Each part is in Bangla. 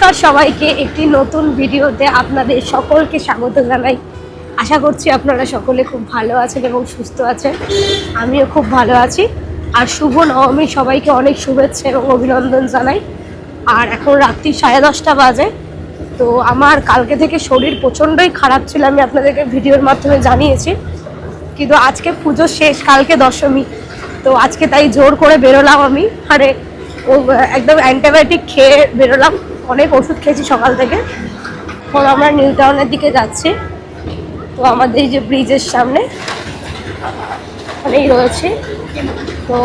নমস্কার সবাইকে, একটি নতুন ভিডিওতে আপনাদের সকলকে স্বাগত জানাই। আশা করছি আপনারা সকলে খুব ভালো আছেন এবং সুস্থ আছেন। আমিও খুব ভালো আছি। আর শুভ নবমী, সবাইকে অনেক শুভেচ্ছা এবং অভিনন্দন জানাই। আর এখন রাত্রি সাড়ে দশটা বাজে, তো আমার কালকে থেকে শরীর প্রচণ্ডই খারাপ ছিল, আমি আপনাদেরকে ভিডিওর মাধ্যমে জানিয়েছি। কিন্তু আজকে পুজো শেষ, কালকে দশমী, তো আজকে তাই জোর করে বেরোলাম আমি। আরে, ও, একদম অ্যান্টিবায়োটিক খেয়ে বেরোলাম। অনেক ওষুধ খেয়েছি সকাল থেকে। এখন আমরা নিউ টাউনের দিকে যাচ্ছি। তো আমাদের এই যে ব্রিজের সামনে ওখানেই রয়েছে। তো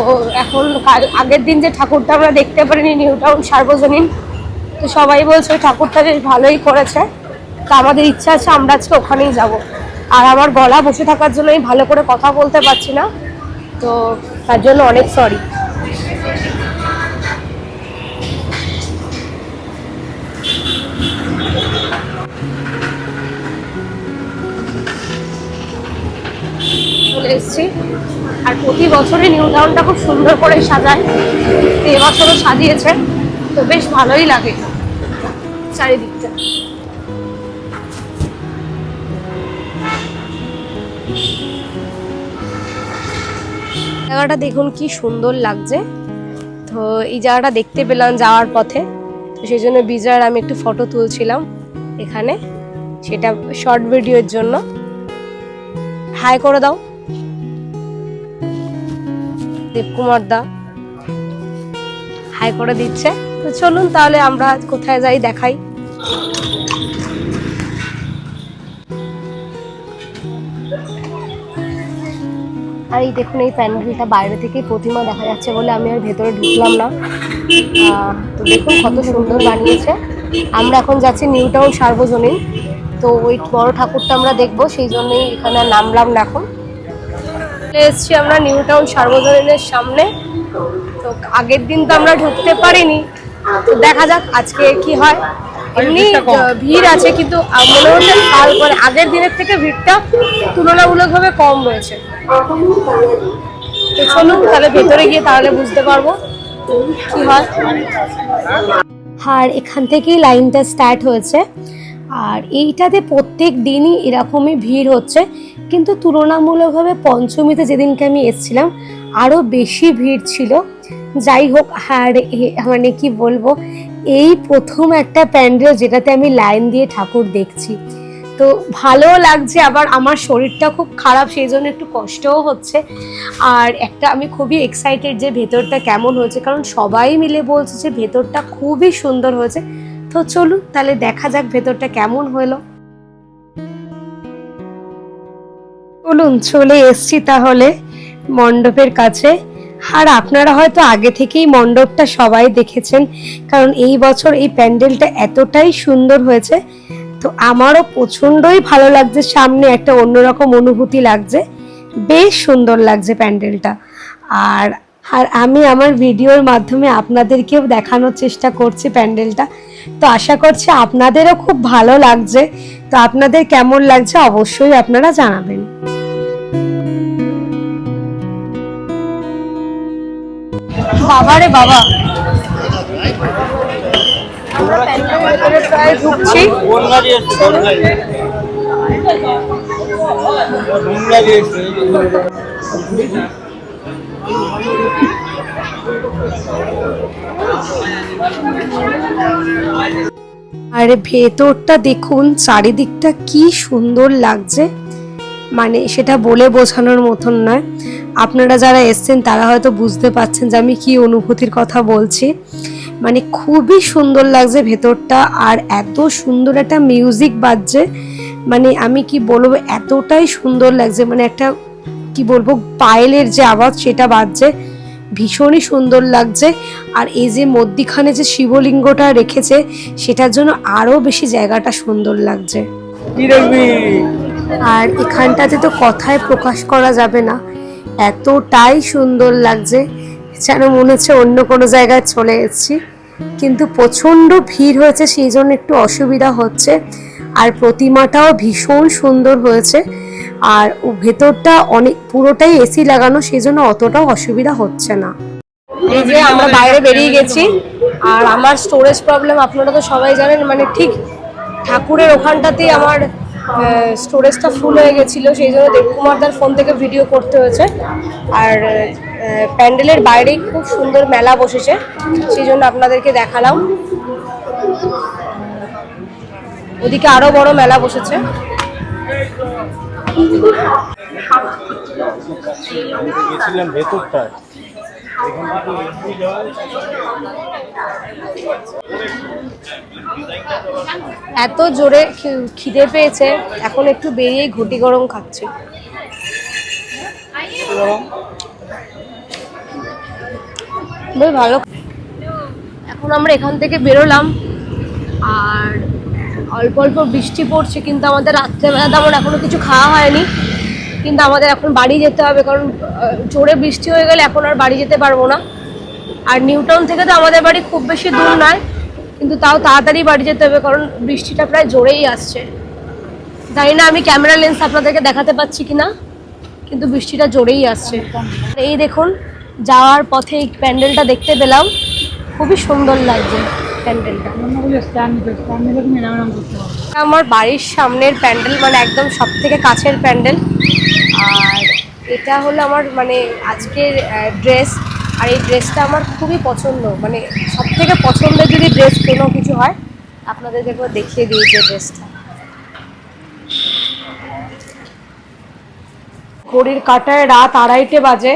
এখন আগের দিন যে ঠাকুরটা আমরা দেখতে পারিনি, নিউ টাউন সার্বজনীন, তো সবাই বলছে ওই ঠাকুরটা বেশ ভালোই করেছে। তো আমাদের ইচ্ছা আছে আমরা আজকে ওখানেই যাব। আর আমার গলা বসে থাকার জন্য আমি ভালো করে কথা বলতে পারছি না। তো তার জন্য অনেক সরি চলে এসেছি। আর প্রতি বছরই নিউ টাউনটা খুব সুন্দর করে সাজায়। তো এবছরও সাজিয়েছে। তো বেশ ভালোই লাগে চারিদিকটা। জায়গাটা দেখুন কি সুন্দর লাগছে। তো এই জায়গাটা দেখতে পেলাম যাওয়ার পথে। সেই জন্য বিজয়ের আমি একটু ফটো তুলছিলাম এখানে। সেটা শর্ট ভিডিওর জন্য। হাই করে দাও। দেবকুমার দা হাই করে দিচ্ছে। তো চলুন তাহলে আমরা কোথায় যাই দেখাই। আর এই দেখুন, এই প্যান্ডেলটা বাইরে থেকে প্রতিমা দেখা যাচ্ছে বলে আমি আর ভেতরে ঢুকলাম না। তো দেখুন কত সুন্দর বানিয়েছে। আমরা এখন যাচ্ছি নিউ টাউন সার্বজনীন। তো ওই বড় ঠাকুরটা আমরা দেখব, সেই জন্যই এখানে নামলাম না এখন। চলে এসছি আমরা নিউ টাউন সার্বজনীনের সামনে। তো আগের দিন তো আমরা ঢুকতে পারিনি। তো দেখা যাক আজকে কি হয়। এমনি ভিড় আছে কিন্তু মনে হচ্ছে কাল মানে আগের দিনের থেকে ভিড়টা তুলনামূলকভাবে কম রয়েছে। তো চলুন তাহলে ভেতরে গিয়ে তাহলে বুঝতে পারব কি হয়। আর এখান থেকেই লাইনটা স্টার্ট হয়েছে। আর এইটাতে প্রত্যেক দিনই এরকমই ভিড় হচ্ছে। কিন্তু তুলনামূলকভাবে পঞ্চমীতে যেদিনকে আমি এসেছিলাম, আরও বেশি ভিড় ছিল। যাই হোক, আর মানে কি বলব, এই প্রথম একটা প্যান্ডেল যেটাতে আমি লাইন দিয়ে ঠাকুর দেখছি। তো ভালোও লাগছে, আবার আমার শরীরটা খুব খারাপ, সেই জন্য একটু কষ্টও হচ্ছে। আর একটা আমি খুবই এক্সাইটেড যে ভেতরটা কেমন হয়েছে, কারণ সবাই মিলে বলছে যে ভেতরটা খুবই সুন্দর হয়েছে। তো চলুন তাহলে দেখা যাক ভেতরটা কেমন হলো। চলুন, চলে এসছি তাহলে মণ্ডপের কাছে। আর আপনারা হয়তো আগে থেকেই মণ্ডপটা সবাই দেখেছেন, কারণ এই বছর এই প্যান্ডেলটা এতটাই সুন্দর হয়েছে। তো আমারও প্রচণ্ডই ভালো লাগছে, সামনে একটা অন্যরকম অনুভূতি লাগছে। বেশ সুন্দর লাগছে প্যান্ডেলটা। আর আর আমি আমার ভিডিওর মাধ্যমে আপনাদেরকেও দেখানোর চেষ্টা করছি প্যান্ডেলটা। তো আশা করছি আপনাদেরও খুব ভালো লাগছে। তো আপনাদের কেমন লাগছে অবশ্যই আপনারা জানাবেন। বাবা প্যান্ডেলের ঢুকছি আর ভেতরটা দেখুন, চারিদিকটা কি সুন্দর লাগছে। মানে সেটা বলে বোঝানোর মতন নয়। আপনারা যারা এসছেন, তারা হয়তো বুঝতে পারছেন যে আমি কি অনুভূতির কথা বলছি। মানে খুবই সুন্দর লাগছে ভেতরটা, আর এত সুন্দর একটা মিউজিক বাজছে। মানে আমি কি বলব, এতটাই সুন্দর লাগছে। মানে একটা, কি বলব, পায়েলের যে আওয়াজ, সেটা বাজছে। ভীষণই সুন্দর লাগছে। আর এই যে মধ্যিখানে যে শিবলিঙ্গটা রেখেছে সেটার জন্য আরও বেশি জায়গাটা সুন্দর লাগছে। আর এখানটাতে তো কথায় প্রকাশ করা যাবে না। এতটাই সুন্দর লাগছে যেন মনে হচ্ছে অন্য কোনো জায়গায় চলে এসেছি। কিন্তু প্রচণ্ড ভিড় হয়েছে সেই জন্য একটু অসুবিধা হচ্ছে। আর প্রতিমাটাও ভীষণ সুন্দর হয়েছে। আর ভেতরটা অনেক, পুরোটাই এসি লাগানো সেই জন্য অতটাও অসুবিধা হচ্ছে না। এই যে আমরা বাইরে বেরিয়ে গেছি, আর আমার স্টোরেজ প্রবলেম আপনারা তো সবাই জানেন মানে ঠিক ঠাকুরের ওখানটাতেই আমার স্টোরেজটা ফুল হয়ে গেছিল, সেই জন্য দেবকুমারদার ফোন থেকে ভিডিও করতে হয়েছে। আর প্যান্ডেলের বাইরেই খুব সুন্দর মেলা বসেছে, সেই জন্য আপনাদেরকে দেখালাম। ওদিকে আরও বড় মেলা বসেছে। গেছিলাম ভেতরটায় এত জোরে খিদে পেয়েছে, এখন একটু বেরিয়ে ঘুটি গরম খাচ্ছি। ভালো। এখন আমরা এখান থেকে বেরোলাম, আর অল্প অল্প বৃষ্টি পড়ছে, কিন্তু আমাদের রাত্রেবেলা তেমন এখনও কিছু খাওয়া হয়নি। কিন্তু আমাদের এখন বাড়ি যেতে হবে, কারণ জোরে বৃষ্টি হয়ে গেলে এখন আর বাড়ি যেতে পারব না। আর নিউটাউন থেকে তো আমাদের বাড়ি খুব বেশি দূর নয়, কিন্তু তাও তাড়াতাড়ি বাড়ি যেতে হবে, কারণ বৃষ্টিটা প্রায় জোরেই আসছে। জানি না আমি ক্যামেরা লেন্স আপনাদেরকে দেখাতে পাচ্ছি কিনা, কিন্তু বৃষ্টিটা জোরেই আসছে। এই দেখুন, যাওয়ার পথে এই প্যান্ডেলটা দেখতে পেলাম, খুবই সুন্দর লাগছে। প্যান্ডেলটা। আমার বাড়ির সামনের প্যান্ডেল মানে একদম সব থেকে কাছের প্যান্ডেল। আর এটা হলো আমার মানে আজকের ড্রেস। আর এই ড্রেসটা আমার খুবই পছন্দ মানে সব থেকে পছন্দের যদি ড্রেস কোনো কিছু হয় আপনাদেরকে একবার দেখিয়ে দিয়েছে ড্রেসটা। ঘড়ির কাটায় রাত আড়াইটে বাজে।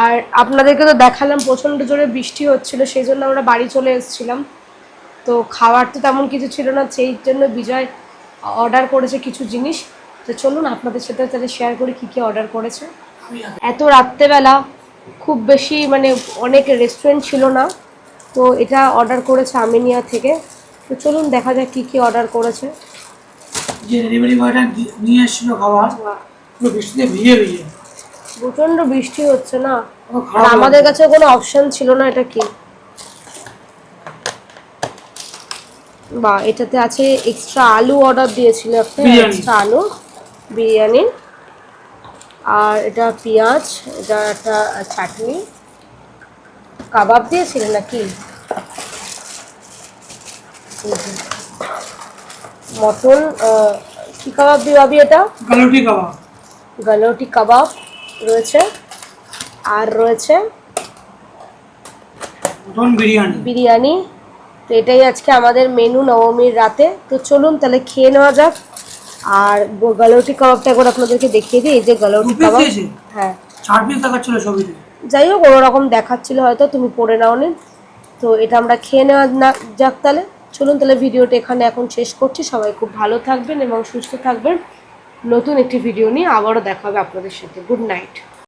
আর আপনাদেরকে তো দেখালাম প্রচণ্ড জোরে বৃষ্টি হচ্ছিল সেই জন্য আমরা বাড়ি চলে এসেছিলাম। তো খাওয়ার তো তেমন কিছু ছিল না সেই জন্য বিজয় অর্ডার করেছে কিছু জিনিস। তো চলুন আপনাদের সাথে তাহলে শেয়ার করি কী কী অর্ডার করেছে। এত রাত্রেবেলা খুব বেশি মানে অনেক রেস্টুরেন্ট ছিল না তো এটা অর্ডার করেছে আমিনিয়া থেকে। তো চলুন দেখা যাক কী কী অর্ডার করেছে। যে ডেলিভারি বয়টা নিয়ে এসেছিল খাবার পুরো বৃষ্টিতে ভিজে ভিজে। প্রচণ্ড বৃষ্টি হচ্ছে না? আর আমাদের কাছে কোনো অপশন ছিল না এটা কি? বা এটাতে আছে এক্সট্রা আলু অর্ডার দিয়েছিল একটা এক্সট্রা আলু বিরিয়ানি। আর এটা পেঁয়াজ এটা একটা চাটনি। কাবাব দিয়েছিল নাকি। মটন কি কাবাব দিবাবি এটা? গালুটি খাবার গালোটি কাবাব। রয়েছে। আর রয়েছে বিরিয়ানি বিরিয়ানি। তো এটাই আজকে আমাদের মেনু নবমীর রাতে। তো চলুন তাহলে খেয়ে নেওয়া যাক। আর গালোটি কাবাবটা একবার আপনাদেরকে দেখিয়ে দিই। এই যে গালোটি কাবাব। হ্যাঁ। চার পিস দেখাচ্ছিল ছবিতে। যাই হোক কোনো রকম দেখাচ্ছিল হয়তো তুমি পড়ে নাও নি তো এটা আমরা খেয়ে নেওয়া না যাক তাহলে। চলুন তাহলে ভিডিওটা এখানে এখন শেষ করছি। সবাই খুব ভালো থাকবেন এবং সুস্থ থাকবেন। নতুন একটি ভিডিও নিয়ে আবারও দেখা হবে আপনাদের সাথে। Good night